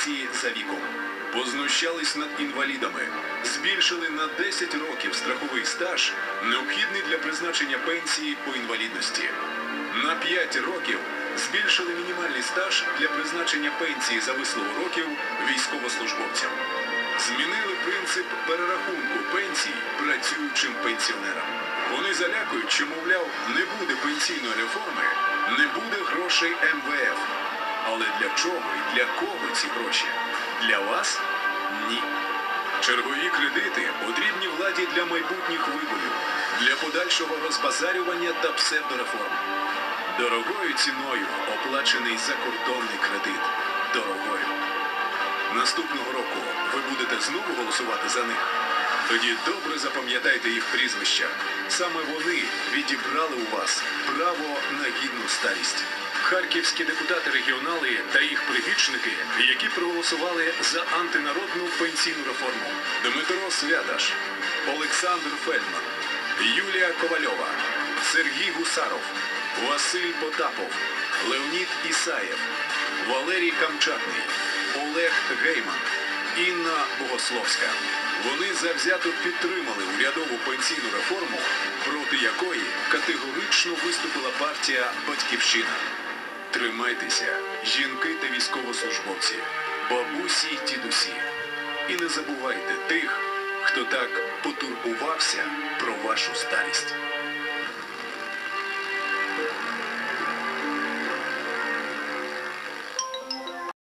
пенсії за віком. Познущались над інвалідами, збільшили на 10 років страховий стаж, необхідний для призначення пенсії по інвалідності. На 5 років збільшили мінімальний стаж для призначення пенсії за вислугу років військовослужбовцям. Змінили принцип перерахунку пенсій працюючим пенсіонерам. Вони залякують, що, мовляв, не буде пенсійної реформи, не буде грошей МВФ. Але для чого і для кого ці гроші? Для вас? Ні. Чергові кредити потрібні владі для майбутніх виборів, для подальшого розбазарювання та псевдореформ. Дорогою ціною оплачений закордонний кредит. Дорогою. Наступного року ви будете знову голосувати за них. Тоді добре запам'ятайте їх прізвища. Саме вони відібрали у вас право на гідну старість. Харківські депутати-регіонали та їх прибічники, які проголосували за антинародну пенсійну реформу. Дмитро Святаш, Олександр Фельдман, Юлія Ковальова, Сергій Гусаров, Василь Потапов, Леонід Ісаєв, Валерій Камчатний, Олег Гейман, Інна Богословська. Вони завзято підтримали урядову пенсійну реформу, проти якої категорично виступила партія Батьківщина. Тримайтеся, жінки та військовослужбовці, бабусі й дідусі. І не забувайте тих, хто так потурбувався про вашу старість.